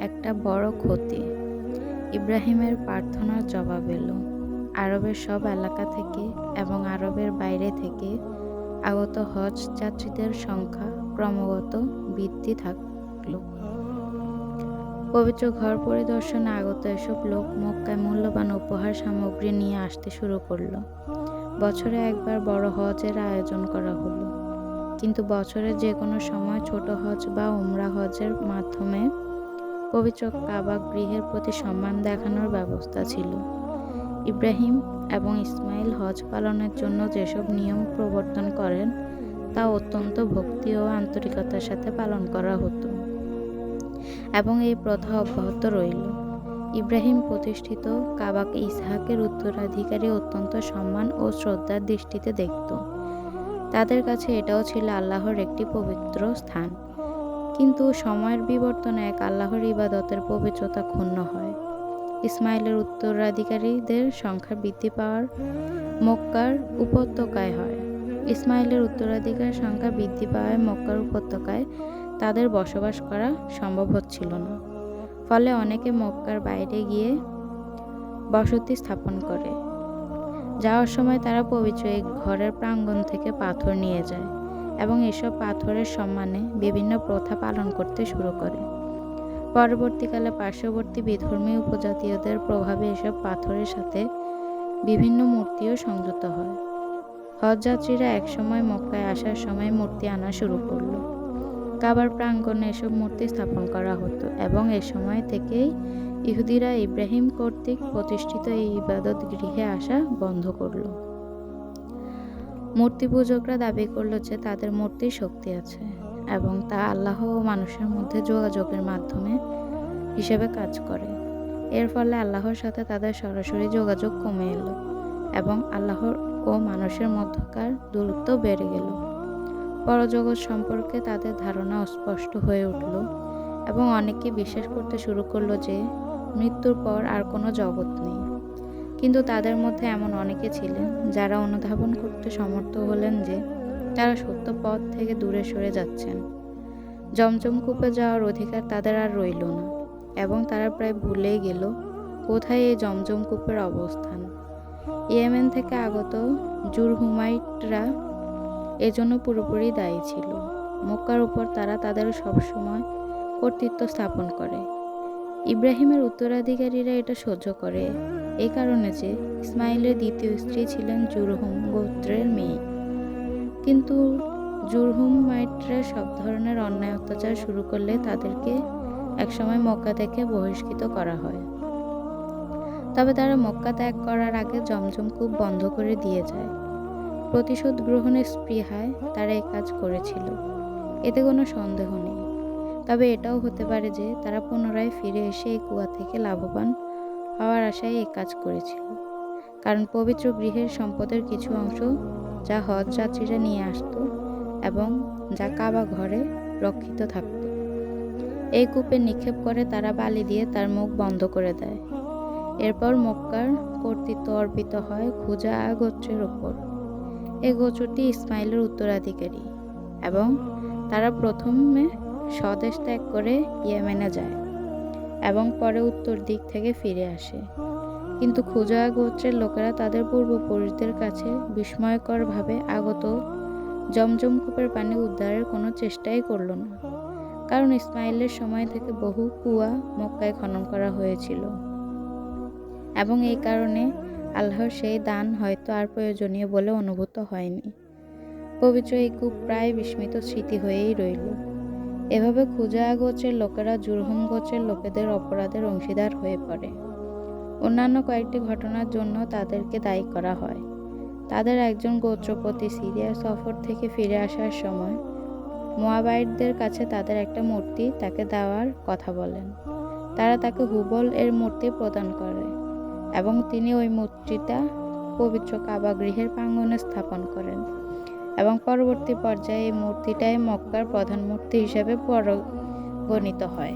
একটা বড় ক্ষতি। ইব্রাহিমের প্রার্থনার জবাব এলো। আরবের সব এলাকা থেকে এবং আরবের বাইরে থেকে আগত হজ যাত্রীদের সংখ্যা ক্রমাগত বৃদ্ধি থাকল। পবিত্র ঘর পরিদর্শনে আগত এসব লোক মক্কায় মূল্যবান উপহার সামগ্রী নিয়ে আসতে শুরু করল। বছরে একবার বড় হজের আয়োজন করা হলো। কিন্তু বছরের যে কোনো সময় ছোট হজ বা উমরা হজের মাধ্যমে পবিত্র কাবা গৃহের প্রতি সম্মান দেখানোর ব্যবস্থা ছিল। ইব্রাহিম এবং ইসমাইল হজ পালনের জন্য যেসব নিয়ম প্রবর্তন করেন, তা অত্যন্ত ভক্তি ও আন্তরিকতার সাথে পালন করা হতো। এবং এই প্রথা অব্যাহত রইল। ইব্রাহিম প্রতিষ্ঠিত কাবাকে ইসহাকের উত্তরাধিকারী অত্যন্ত সম্মান ও শ্রদ্ধার দৃষ্টিতে দেখত। তাদের কাছে এটাও ছিল আল্লাহর একটি পবিত্র স্থান। কিন্তু সময়ের বিবর্তনে এক আল্লাহর ইবাদতের পবিত্রতা ক্ষুণ্ণ হয়। ইসমাইলের উত্তরাধিকারীদের সংখ্যা বৃদ্ধি পাওয়ার মক্কার উপত্যকায় হয়। ইসমাইলের উত্তরাধিকার সংখ্যা বৃদ্ধি পাওয়ায় মক্কার উপত্যকায় তাদের বসবাস করা সম্ভব হচ্ছিল না। ফলে অনেকে মক্কার বাইরে গিয়ে বসতি স্থাপন করে। যাওয়ার সময় তারা পবিত্র এই ঘরের প্রাঙ্গণ থেকে পাথর নিয়ে যায়। এবং এসব পাথরের সম্মানে বিভিন্ন প্রথা পালন করতে শুরু করে। পরবর্তীকালে পার্শ্ববর্তী বিধর্মী উপজাতীয়দের প্রভাবে এসব পাথরের সাথে বিভিন্ন মূর্তিও সংযুক্ত হয়। হজযাত্রীরা একসময় মক্কায় আসার সময় মূর্তি আনা শুরু করল। কাবার প্রাঙ্গণে এসব মূর্তি স্থাপন করা হতো এবং এ সময় থেকেই ইহুদিরা ইব্রাহিম কর্তৃক প্রতিষ্ঠিত এই ইবাদত গৃহে আসা বন্ধ করল। মূর্তি পূজকরা দাবি করল যে তাদের মূর্তির শক্তি আছে এবং তা আল্লাহ ও মানুষের মধ্যে যোগাযোগের মাধ্যমে হিসেবে কাজ করে। এর ফলে আল্লাহর সাথে তাদের সরাসরি যোগাযোগ কমে এলো এবং আল্লাহর ও মানুষের মধ্যকার দূরত্ব বেড়ে গেল। পরজগৎ সম্পর্কে তাদের ধারণা অস্পষ্ট হয়ে উঠল এবং অনেকে বিশ্বাস করতে শুরু করল যে মৃত্যুর পর আর কোনো জগৎ নেই। কিন্তু তাদের মধ্যে এমন অনেকে ছিলেন যারা অনুধাবন করতে সমর্থ হলেন যে তারা সত্য পথ থেকে দূরে সরে যাচ্ছেন। জমজম কূপে যাওয়ার অধিকার তাদের আর রইল না এবং তারা প্রায় ভুলেই গেল কোথায় এই জমজম কূপের অবস্থান। ইয়েমেন থেকে আগত জুরহুমাইটরা এজন্য পুরোপুরি দায়ী ছিল। মক্কার উপর তারা তাদের সবসময় কর্তৃত্ব স্থাপন করে। ইব্রাহিমের উত্তরাধিকারীরা এটা সহ্য করে। এই কারণে যে ইসমাইলের দ্বিতীয় স্ত্রী ছিলেন জুরহুম গোত্রের মেয়ে। কিন্তু জুরহুম মাইটরা সব ধরনের অন্যায় অত্যাচার শুরু করলে তাদেরকে একসময় মক্কা থেকে বহিষ্কৃত করা হয়। তবে তারা মক্কা ত্যাগ করার আগে জমজম কূপ বন্ধ করে দিয়ে যায়। প্রতিশোধ গ্রহণের স্পৃহায় তারা এই কাজ করেছিল। এতে কোনো সন্দেহ নেই। তবে এটাও হতে পারে যে তারা পুনরায় ফিরে এসে এই কুয়া থেকে লাভবান হওয়ার আশায় এই কাজ করেছিল। কারণ পবিত্র গৃহের সম্পদের কিছু অংশ যা হজ যাত্রীরা নিয়ে আসতো এবং যা কাবা ঘরে রক্ষিত থাকত। এই কূপে নিক্ষেপ করে তারা বালি দিয়ে তার মুখ বন্ধ করে দেয়। এরপর মক্কার কর্তৃত্ব অর্পিত হয় খুজা গোত্রের ওপর। এই গোত্রটি ইসমাইলের উত্তরাধিকারী এবং তারা প্রথমে স্বদেশ ত্যাগ করে ইয়েমেনে যায়। এবং পরে উত্তর দিক থেকে ফিরে আসে। কিন্তু খুজা গোত্রের লোকেরা তাদের পূর্বপুরুষদের কাছে বিস্ময়করভাবে আগত জমজম কূপের পানি উদ্ধারের কোনো চেষ্টাই করল না। কারণ ইসমাইলের সময় থেকে বহু কুয়া মক্কায় খনন করা হয়েছিল। এবং এই কারণে আল্লাহর সেই দান হয়তো আর প্রয়োজনীয় বলে অনুভূত হয়নি। পবিত্র এই কূপ প্রায় বিস্মিত স্মৃতি হয়েই রইল। এভাবে খুজা গোছের লোকেরা জুরহুম গোছের লোকেদের অপরাধের অংশীদার হয়ে পড়ে। অন্যান্য কয়েকটি ঘটনার জন্য তাদেরকে দায়ী করা হয়। তাদের একজন গোত্রপতি সিরিয়া সফর থেকে ফিরে আসার সময় মোয়াবাইটদের কাছে তাদের একটা মূর্তি তাকে দেওয়ার কথা বলেন। তারা তাকে হুবল এর মূর্তি প্রদান করে এবং তিনি ওই মূর্তিটা পবিত্র কাবা গৃহের প্রাঙ্গনে স্থাপন করেন। এবং পরবর্তী পর্যায়ে এই মূর্তিটাই মক্কার প্রধান মূর্তি হিসেবে পরগণিত হয়।